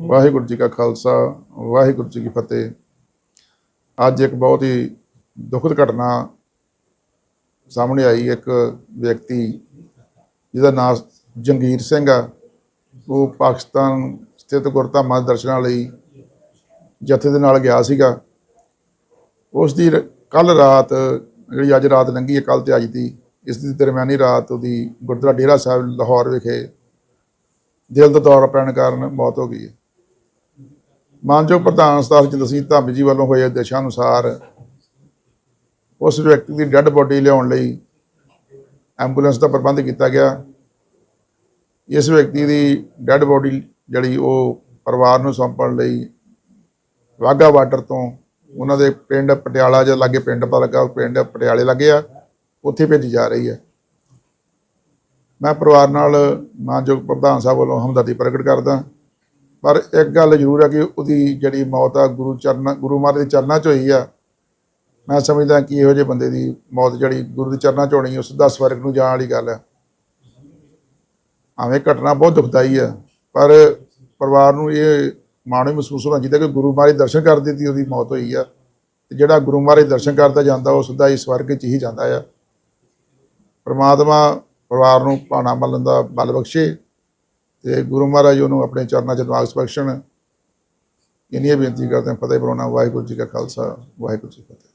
ਵਾਹਿਗੁਰੂ ਜੀ ਕਾ ਖਾਲਸਾ, ਵਾਹਿਗੁਰੂ ਜੀ ਕੀ ਫਤਿਹ। ਅੱਜ ਇੱਕ ਬਹੁਤ ਹੀ ਦੁਖਦ ਘਟਨਾ ਸਾਹਮਣੇ ਆਈ। ਇੱਕ ਵਿਅਕਤੀ ਜਿਹਦਾ ਨਾਮ ਜੰਗੀਰ ਸਿੰਘ ਆ। ਉਹ ਪਾਕਿਸਤਾਨ ਸਥਿਤ ਗੁਰਧਾਮਾਂ ਦੇ ਦਰਸ਼ਨਾਂ ਲਈ ਜਥੇ ਦੇ ਨਾਲ ਗਿਆ ਸੀਗਾ। ਉਸ ਦੀ ਕੱਲ ਰਾਤ ਜਿਹੜੀ ਅੱਜ ਰਾਤ ਲੰਘੀ ਹੈ ਕੱਲ ਤੇ ਅੱਜ ਦੀ, ਇਸ ਦੀ ਦਰਮਿਆਨੀ ਰਾਤ ਉਹਦੀ ਗੁਰਦੁਆਰਾ ਡੇਰਾ ਸਾਹਿਬ, ਲਾਹੌਰ ਵਿਖੇ ਦਿਲ ਦਾ ਦੌਰਾ ਪੈਣ ਕਾਰਨ ਮੌਤ ਹੋ ਗਈ ਹੈ। ਮਾਨਯੋਗ ਪ੍ਰਧਾਨ ਸਤਾਰ ਜਿੰਦਰ ਸਿੰਘ ਧਾਮੀ ਜੀ ਵੱਲੋਂ ਹੋਏ ਆਦੇਸ਼ਾਂ ਅਨੁਸਾਰ ਉਸ ਵਿਅਕਤੀ ਦੀ ਡੈੱਡ ਬੋਡੀ ਲਿਆਉਣ ਲਈ ਐਂਬੂਲੈਂਸ ਦਾ ਪ੍ਰਬੰਧ ਕੀਤਾ ਗਿਆ। ਇਸ ਵਿਅਕਤੀ ਦੀ ਡੈੱਡ ਬੋਡੀ ਜਿਹੜੀ ਉਹ ਪਰਿਵਾਰ ਨੂੰ ਸੌਂਪਣ ਲਈ ਵਾਹਗਾ ਬਾਰਡਰ ਤੋਂ ਉਹਨਾਂ ਦੇ ਪਿੰਡ ਪਟਿਆਲਾ ਦੇ ਲਾਗੇ ਪਿੰਡ ਪਤਾ ਲੱਗਾ ਪਿੰਡ ਪਟਿਆਲੇ ਲੱਗੇ ਆ, ਉੱਥੇ ਭੇਜੀ ਜਾ ਰਹੀ ਹੈ। ਮੈਂ ਪਰਿਵਾਰ ਨਾਲ ਮਾਨਯੋਗ ਪ੍ਰਧਾਨ ਸਾਹਿਬ ਵੱਲੋਂ ਹਮਦਰਦੀ ਪ੍ਰਗਟ ਕਰਦਾ। ਪਰ ਇੱਕ ਗੱਲ ਜ਼ਰੂਰ ਹੈ ਕਿ ਉਹਦੀ ਜਿਹੜੀ ਮੌਤ ਆ, ਗੁਰੂ ਚਰਨਾਂ, ਗੁਰੂ ਮਹਾਰਾਜ ਦੇ ਚਰਨਾਂ 'ਚ ਹੋਈ ਆ, ਮੈਂ ਸਮਝਦਾ ਕਿ ਇਹੋ ਜਿਹੇ ਬੰਦੇ ਦੀ ਮੌਤ ਜਿਹੜੀ ਗੁਰੂ ਦੇ ਚਰਨਾਂ 'ਚ ਹੋਣੀ ਉਹ ਸਿੱਧਾ ਸਵਰਗ ਨੂੰ ਜਾਣ ਵਾਲੀ ਗੱਲ ਹੈ ਆਵੇਂ ਘਟਨਾ ਬਹੁਤ ਦੁਖਦਾਈ ਆ, ਪਰ ਪਰਿਵਾਰ ਨੂੰ ਇਹ ਮਾਣ ਵੀ ਮਹਿਸੂਸ ਹੋਣਾ ਚਾਹੀਦਾ ਕਿ ਗੁਰੂ ਮਹਾਰਾਜ ਦਰਸ਼ਨ ਕਰਦੇ ਦੀ ਉਹਦੀ ਮੌਤ ਹੋਈ ਆ। ਤੇ ਜਿਹੜਾ ਗੁਰੂ ਮਹਾਰਾਜ ਦਰਸ਼ਨ ਕਰਦਾ ਜਾਂਦਾ, ਉਹ ਸਿੱਧਾ ਹੀ ਸਵਰਗ 'ਚ ਹੀ ਜਾਂਦਾ ਆ। ਪਰਮਾਤਮਾ ਪਰਿਵਾਰ ਨੂੰ ਭਾਣਾ ਮਲਣ ਦਾ ਬਲ ਬਖਸ਼ੇ ਤੇ ਗੁਰੂ ਮਹਾਰਾਜ ਉਹਨੂੰ ਆਪਣੇ ਚਰਨਾਂ 'ਚ ਨਿਵਾਸ ਬਖਸ਼ਣ। ਇੰਨੀ ਬੇਨਤੀ ਕਰਦੇ ਹਾਂ, ਫਤਿਹ ਬਰੋਨਾ ਵਾਹਿਗੁਰੂ ਜੀ ਕਾ ਖਾਲਸਾ, ਵਾਹਿਗੁਰੂ ਜੀ ਕੀ ਫਤਿਹ।